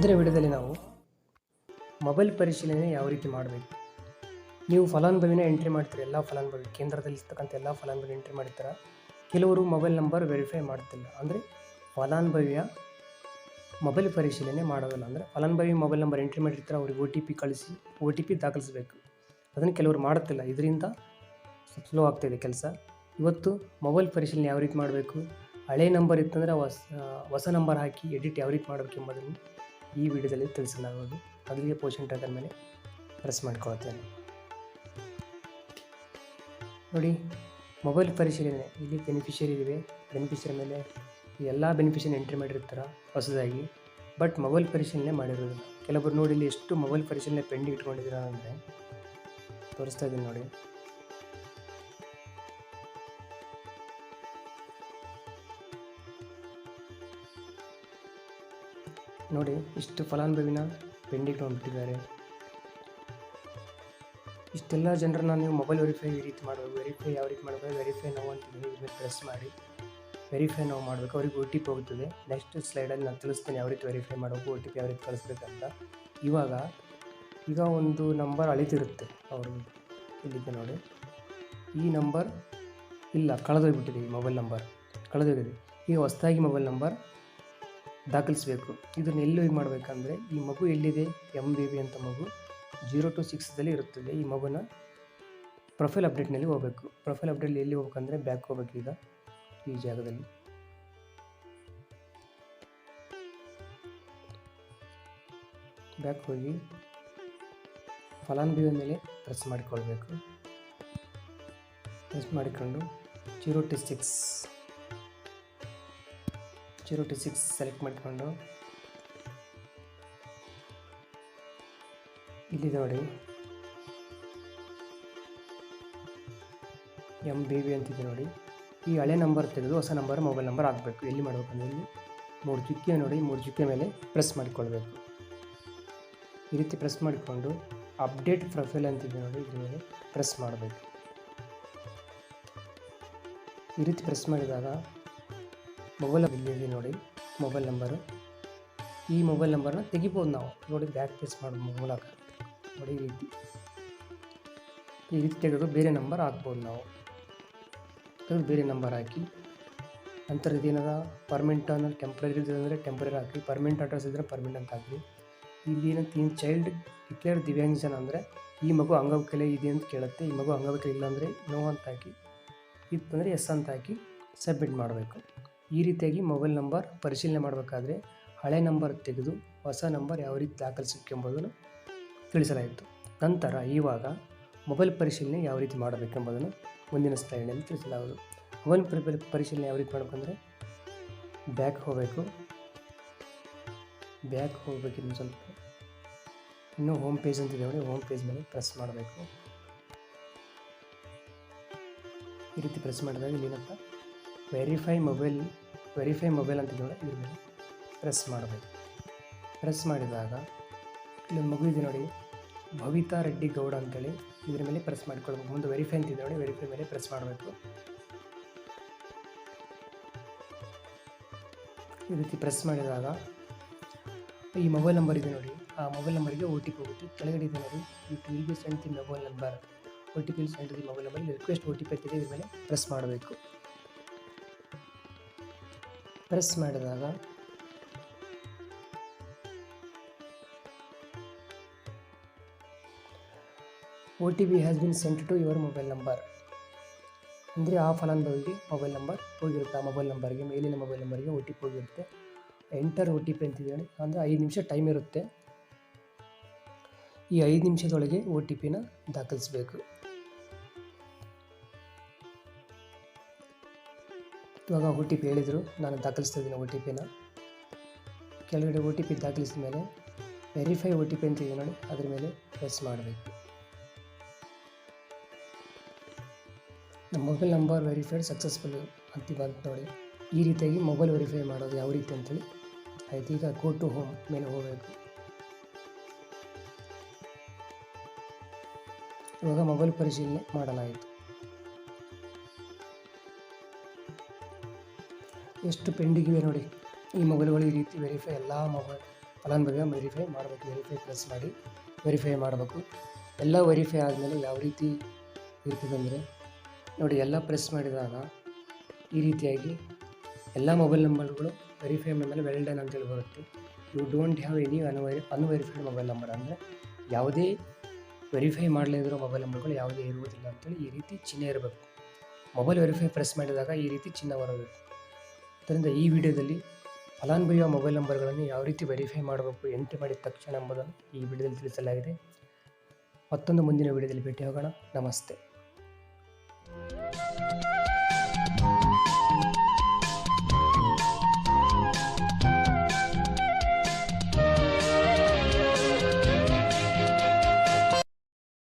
ಮುಂದಿನ ವಿಡಿಯೋದಲ್ಲಿ ನಾವು ಮೊಬೈಲ್ ಪರಿಶೀಲನೆ ಯಾವ ರೀತಿ ಮಾಡಬೇಕು? ನೀವು ಫಲಾನುಭವಿನ ಎಂಟ್ರಿ ಮಾಡ್ತೀರಿ? ಎಲ್ಲ ಫಲಾನುಭವಿ, ಕೇಂದ್ರದಲ್ಲಿ ಇರ್ತಕ್ಕಂಥ ಎಲ್ಲ ಫಲಾನುಭವಿ ಎಂಟ್ರಿ ಮಾಡಿರ್ತಾರ. ಕೆಲವರು ಮೊಬೈಲ್ ನಂಬರ್ ವೆರಿಫೈ ಮಾಡ್ತಿಲ್ಲ. ಅಂದರೆ ಫಲಾನುಭವಿಯ ಮೊಬೈಲ್ ಪರಿಶೀಲನೆ ಮಾಡೋದಿಲ್ಲ. ಅಂದರೆ ಫಲಾನುಭವಿ ಮೊಬೈಲ್ ನಂಬರ್ ಎಂಟ್ರಿ ಮಾಡಿರ್ತಾರೆ, ಅವ್ರಿಗೆ ಒ ಟಿ ಪಿ ಕಳಿಸಿ ಒ ಟಿ ಪಿ ದಾಖಲಿಸಬೇಕು. ಅದನ್ನು ಕೆಲವರು ಮಾಡುತ್ತಿಲ್ಲ ಇದರಿಂದ ಸ್ಲೋ ಆಗ್ತಾಯಿದೆ ಕೆಲಸ. ಇವತ್ತು ಮೊಬೈಲ್ ಪರಿಶೀಲನೆ ಯಾವ ರೀತಿ ಮಾಡಬೇಕು? ಹಳೆ ನಂಬರ್ ಇತ್ತಂದರೆ ಹೊಸ ಹೊಸ ನಂಬರ್ ಹಾಕಿ ಎಡಿಟ್ ಯಾವ ರೀತಿ ಮಾಡಬೇಕು ಎಂಬುದನ್ನು ಈ ವಿಡಿಯೋದಲ್ಲಿ ತಿಳಿಸಲಾಗುವುದು. ಅಲ್ಲಿಗೆ ಪೋಷನ್ ಟ್ರ್ಯಾಕರ್ ಮೇಲೆ ಪ್ರೆಸ್ ಮಾಡ್ಕೊಳ್ತೇನೆ. ನೋಡಿ ಮೊಬೈಲ್ ಪರಿಶೀಲನೆ ಇಲ್ಲಿ ಬೆನಿಫಿಷರಿ ಇವೆ. ಬೆನಿಫಿಷರಿ ಮೇಲೆ ಎಲ್ಲ ಬೆನಿಫಿಷರಿ ಎಂಟ್ರಿ ಮಾಡಿರ್ತಾರೆ ಹೊಸದಾಗಿ. ಬಟ್ ಮೊಬೈಲ್ ಪರಿಶೀಲನೆ ಮಾಡಿರೋದಿಲ್ಲ. ಕೆಲವರು ನೋಡಿ ಇಲ್ಲಿ ಎಷ್ಟು ಮೊಬೈಲ್ ಪರಿಶೀಲನೆ ಪೆಂಡಿಂಗ್ ಇಟ್ಕೊಂಡಿದ್ದೀರಾ ಅಂದರೆ ತೋರಿಸ್ತಾ ಇದ್ದೀನಿ ನೋಡಿ. ನೋಡಿ, ಇಷ್ಟು ಫಲಾನುಭವಿನ ಪೆಂಡಿಂಗ್ ಬಿಟ್ಟಿದ್ದಾರೆ ಇಷ್ಟೆಲ್ಲ ಜನರನ್ನ ನೀವು ಮೊಬೈಲ್ ವೆರಿಫೈ ಈ ರೀತಿ ಮಾಡಬೇಕು. ವೆರಿಫೈ ಯಾವ ರೀತಿ ಮಾಡಬೇಕು? ವೆರಿಫೈ ನಾವು ಅಂತ ಮೇಲೆ ಪ್ರೆಸ್ ಮಾಡಿ. ವೆರಿಫೈ ನಾವು ಮಾಡಬೇಕು. ಅವ್ರಿಗೆ ಒ ಟಿ ಪಿ ಹೋಗ್ತದೆ. ನೆಕ್ಸ್ಟ್ ಸ್ಲೈಡಲ್ಲಿ ನಾನು ತಿಳಿಸ್ತೇನೆ ಯಾವ ರೀತಿ ವೆರಿಫೈ ಮಾಡಬೇಕು ಒ ಟಿ ಪಿ ಯಾವ ರೀತಿ ಕಳಿಸ್ಬೇಕಂತ. ಇವಾಗ, ಈಗ ಒಂದು ನಂಬರ್ ಅಳಿತಿರುತ್ತೆ ಅವರು ಇಲ್ಲಿದೆ ನೋಡಿ. ಈ ನಂಬರ್ ಇಲ್ಲ, ಕಳೆದೋಗ್ಬಿಟ್ಟಿದೆ ಈ ಮೊಬೈಲ್ ನಂಬರ್ ಕಳೆದೋಗಿದೆ. ಈಗ ಹೊಸದಾಗಿ ಮೊಬೈಲ್ ನಂಬರ್ ದಾಖಲಿಸಬೇಕು. ಇದನ್ನು ಎಲ್ಲಿ ಮಾಡಬೇಕಂದ್ರೆ, ಈ ಮಗು ಎಲ್ಲಿದೆ? ಎಂ ಬಿ ಬಿ ಅಂತ ಮಗು ಜೀರೋ ಟು ಸಿಕ್ಸ್ದಲ್ಲಿ ಇರುತ್ತದೆ ಈ ಮಗುನ ಪ್ರೊಫೈಲ್ ಅಪ್ಡೇಟ್ನಲ್ಲಿ ಹೋಗಬೇಕು. ಪ್ರೊಫೈಲ್ ಅಪ್ಡೇಟ್ ಎಲ್ಲಿ ಹೋಗ್ಬೇಕಂದ್ರೆ ಬ್ಯಾಕ್ ಹೋಗ್ಬೇಕು ಈಗ, ಈ ಜಾಗದಲ್ಲಿ. ಬ್ಯಾಕ್ ಹೋಗಿ ಫಲಾನುಭವಿಯ ಮೇಲೆ ಪ್ರೆಸ್ ಮಾಡಿಕೊಳ್ಬೇಕು. ಪ್ರೆಸ್ ಮಾಡಿಕೊಂಡು zero two six zero two six select ಮಾಡಿಕೊಂಡು ಇಲ್ಲಿ ನೋಡಿ. ಎಂ ಬಿ ಬಿ ಅಂತಿದೆ ನೋಡಿ. ಈ ಹಳೆ ನಂಬರ್ ತೆಗೆದು ಹೊಸ ನಂಬರ್, ಮೊಬೈಲ್ ನಂಬರ್ ಹಾಕಬೇಕು. ಎಲ್ಲಿ ಮಾಡಬೇಕಂದ್ರೆ ಇಲ್ಲಿ ಮೂರು ಚುಕ್ಕೆ ನೋಡಿ, ಮೂರು ಚುಕ್ಕೆ ಮೇಲೆ ಪ್ರೆಸ್ ಮಾಡಿಕೊಳ್ಬೇಕು. ಈ ರೀತಿ ಪ್ರೆಸ್ ಮಾಡಿಕೊಂಡು ಅಪ್ಡೇಟ್ ಪ್ರೊಫೈಲ್ ಅಂತಿದೆ ನೋಡಿ, ಇದ್ರ ಮೇಲೆ ಪ್ರೆಸ್ ಮಾಡಬೇಕು. ಈ ರೀತಿ ಪ್ರೆಸ್ ಮಾಡಿದಾಗ ಮೊಬೈಲ್ ಇಲ್ಲಿದೆ ನೋಡಿ, ಮೊಬೈಲ್ ನಂಬರು. ಈ ಮೊಬೈಲ್ ನಂಬರ್ನ ತೆಗಿಬೋದು ನಾವು. ನೋಡಿ, ಬ್ಯಾಕ್ ಪ್ರೆಸ್ ಮಾಡೋ, ಮೂಲಕ. ನೋಡಿ, ಈ ರೀತಿ. ಈ ರೀತಿ ತೆಗೆದು ಬೇರೆ ನಂಬರ್ ಹಾಕ್ಬೋದು ನಾವು. ತೆಗೆದು ಬೇರೆ ನಂಬರ್ ಹಾಕಿ. ನಂತರ ಇದೇನದ ಪರ್ಮನೆಂಟ್ ಅನ್ನೋದು ಟೆಂಪ್ರರಿ ಅಂದರೆ ಟೆಂಪ್ರರಿ ಹಾಕಿ ಪರ್ಮೆಂಟ್ ಅಡ್ರೆಸ್ ಇದ್ದರೆ ಪರ್ಮೆಂಟ್ ಅಂತ ಹಾಕಿ ಇಲ್ಲಿ ಏನಂತ ಈ ಚೈಲ್ಡ್ ಡಿಕ್ಲೇರ್ ದಿವ್ಯಾಂಗಜನ ಅಂದರೆ ಈ ಮಗು ಅಂಗವಿಕಲೆ ಇದೆ ಅಂತ ಕೇಳುತ್ತೆ. ಈ ಮಗು ಅಂಗವಿಕಲೆ ಇಲ್ಲ ಅಂದರೆ ನೋ ಅಂತ ಹಾಕಿ. ಇತ್ತಂದರೆ ಎಸ್ ಅಂತ ಹಾಕಿ ಸಬ್ಮಿಟ್ ಮಾಡಬೇಕು. ಈ ರೀತಿಯಾಗಿ ಮೊಬೈಲ್ ನಂಬರ್ ಪರಿಶೀಲನೆ ಮಾಡಬೇಕಾದ್ರೆ ಹಳೆ ನಂಬರ್ ತೆಗೆದು ಹೊಸ ನಂಬರ್ ಯಾವ ರೀತಿ ದಾಖಲಿಸಬೇಕೆಂಬುದನ್ನು ತಿಳಿಸಲಾಯಿತು. ನಂತರ ಇವಾಗ ಮೊಬೈಲ್ ಪರಿಶೀಲನೆ ಯಾವ ರೀತಿ ಮಾಡಬೇಕೆಂಬುದನ್ನು ಮುಂದಿನ ಸ್ಲೈಡ್ನಲ್ಲಿ ತಿಳಿಸಲಾಗುವುದು. ಮೊಬೈಲ್ ಪರಿ ಪರಿಶೀಲನೆ ಯಾವ ರೀತಿ ಮಾಡಬೇಕಂದ್ರೆ ಬ್ಯಾಕ್ ಹೋಗಬೇಕು. ಬ್ಯಾಕ್ ಹೋಗಬೇಕಿನ್ನು ಸ್ವಲ್ಪ ಇನ್ನೂ ಹೋಮ್ ಪೇಜ್ ಅಂತಿದೆ ನೋಡಿ ಹೋಮ್ ಪೇಜ್ ಮೇಲೆ ಪ್ರೆಸ್ ಮಾಡಬೇಕು. ಈ ರೀತಿ ಪ್ರೆಸ್ ಮಾಡಿದಾಗ ಇಲ್ಲಿ ಏನಪ್ಪ ವೆರಿಫೈ ಮೊಬೈಲ್ ವೆರಿಫೈ ಮೊಬೈಲ್ ಅಂತ ನೋಡಿ ಇದ್ರ ಪ್ರೆಸ್ ಮಾಡಬೇಕು. ಪ್ರೆಸ್ ಮಾಡಿದಾಗ ಇಲ್ಲಿ ಮಗು ಇದೆ ನೋಡಿ. ಭವಿತಾ ರೆಡ್ಡಿ ಗೌಡ ಅಂತೇಳಿ ಇದ್ರ ಮೇಲೆ ಪ್ರೆಸ್ ಮಾಡಿಕೊಳ್ಬೇಕು. ಮುಂದೆ ವೆರಿಫೈ ಅಂತಿದೆ ನೋಡಿ. ವೆರಿಫೈ ಮೇಲೆ ಪ್ರೆಸ್ ಮಾಡಬೇಕು. ಈ ರೀತಿ ಪ್ರೆಸ್ ಮಾಡಿದಾಗ ಈ ಮೊಬೈಲ್ ನಂಬರ್ ಇದೆ ನೋಡಿ. ಆ ಮೊಬೈಲ್ ನಂಬರಿಗೆ ಒ ಟಿ ಪಿ ಹೋಗುತ್ತೆ. ಕೆಳಗಡೆ ಇದೆ ನೋಡಿ. ಈ T B send mobile number O T P send the mobile number request O T P ಇದ್ರ ಮೇಲೆ ಪ್ರೆಸ್ ಮಾಡಬೇಕು. ಪ್ರೆಸ್ ಮಾಡಿದಾಗ O T P has been sent to your mobile number ಅಂದರೆ ಆ ಫಲಾನುಭವಿಗೆ ಮೊಬೈಲ್ ನಂಬರ್ ಹೋಗಿರುತ್ತೆ. ಆ ಮೊಬೈಲ್ ನಂಬರ್ಗೆ ಮೇಲಿನ ಮೊಬೈಲ್ ನಂಬರ್ಗೆ ಒ ಟಿ ಪಿ ಹೋಗಿರುತ್ತೆ. ಎಂಟರ್ ಒ ಟಿ ಪಿ ಅಂತಿದೆ ಅಂದರೆ ಐದು ನಿಮಿಷ ಟೈಮ್ ಇರುತ್ತೆ. ಈ ಐದು ನಿಮಿಷದೊಳಗೆ ಒ ಟಿ ಪಿನ ದಾಖಲಿಸಬೇಕು. ಇವಾಗ ಒ ಟಿ ಪಿ ಹೇಳಿದರು. ನಾನು ದಾಖಲಿಸ್ತಾ ಇದ್ದೀನಿ ಒ ಟಿ ಪಿನ. ಕೆಳಗಡೆ ಒ ಟಿ ಪಿ ದಾಖಲಿಸಿದ ಮೇಲೆ ವೆರಿಫೈ ಒ ಟಿ ಪಿ ಅಂತಿದೆ ನೋಡಿ, ಅದ್ರ ಮೇಲೆ ಪ್ರೆಸ್ ಮಾಡಬೇಕು. ನಮ್ಮ ಮೊಬೈಲ್ ನಂಬರ್ ವೆರಿಫೈಡ್ ಸಕ್ಸಸ್ಫುಲ್ ಅಂತ ನೋಡಿ. ಈ ರೀತಿಯಾಗಿ ಮೊಬೈಲ್ ವೆರಿಫೈ ಮಾಡೋದು ಯಾವ ರೀತಿ ಅಂತೇಳಿ ಆಯ್ತು. ಈಗ ಗೋ ಟು ಹೋಮ್ ಮೇಲೆ ಹೋಗಬೇಕು. ಇವಾಗ ಮೊಬೈಲ್ ಪರಿಶೀಲನೆ ಮಾಡಲಾಯಿತು. ಎಷ್ಟು ಪೆಂಡಿಂಗ್ ಇವೆ ನೋಡಿ. ಈ ಮೊಬೈಲ್ಗಳು ಈ ರೀತಿ ವೆರಿಫೈ ಎಲ್ಲ ಮೊಬೈಲ್ ಫಲಾನುಭವಿಯ ವೆರಿಫೈ ಮಾಡಬೇಕು ವೆರಿಫೈ ಪ್ರೆಸ್ ಮಾಡಿ ವೆರಿಫೈ ಮಾಡಬೇಕು. ಎಲ್ಲ ವೆರಿಫೈ ಆದಮೇಲೆ ಯಾವ ರೀತಿ ಇರ್ತದೆ ಅಂದರೆ ನೋಡಿ ಎಲ್ಲ ಪ್ರೆಸ್ ಮಾಡಿದಾಗ ಈ ರೀತಿಯಾಗಿ ಎಲ್ಲ ಮೊಬೈಲ್ ನಂಬರ್ಗಳು ವೆರಿಫೈ ಮೇಲೆ ವೆಲ್ ಡನ್ ಅಂತೇಳಿ ಬರುತ್ತೆ. ಯು ಡೋಂಟ್ ಹ್ಯಾವ್ ಎನಿ ಅನ್ವೈ ಅನ್ವೆರಿಫೈಡ್ ಮೊಬೈಲ್ ನಂಬರ್ ಅಂದರೆ ಯಾವುದೇ ವೆರಿಫೈ ಮಾಡಲಿರೋ ಮೊಬೈಲ್ ನಂಬರ್ಗಳು ಯಾವುದೇ ಇರುವುದಿಲ್ಲ ಅಂತೇಳಿ ಈ ರೀತಿ ಚಿಹ್ನೆ ಇರಬೇಕು. ಮೊಬೈಲ್ ವೆರಿಫೈ ಪ್ರೆಸ್ ಮಾಡಿದಾಗ ಈ ರೀತಿ ಚಿನ್ನ ಬರಬೇಕು. ಅದರಿಂದ ಈ ವಿಡಿಯೋದಲ್ಲಿ ಫಲಾನುಭವಿಯ ಮೊಬೈಲ್ ನಂಬರ್ಗಳನ್ನು ಯಾವ ರೀತಿ ವೆರಿಫೈ ಮಾಡಬೇಕು, ಎಂಟ್ರಿ ಮಾಡಿದ ತಕ್ಷಣ ಎಂಬುದನ್ನು ಈ ವಿಡಿಯೋದಲ್ಲಿ ತಿಳಿಸಲಾಗಿದೆ. ಮತ್ತೊಂದು ಮುಂದಿನ ವಿಡಿಯೋದಲ್ಲಿ ಭೇಟಿ ಹೋಗೋಣ ನಮಸ್ತೆ.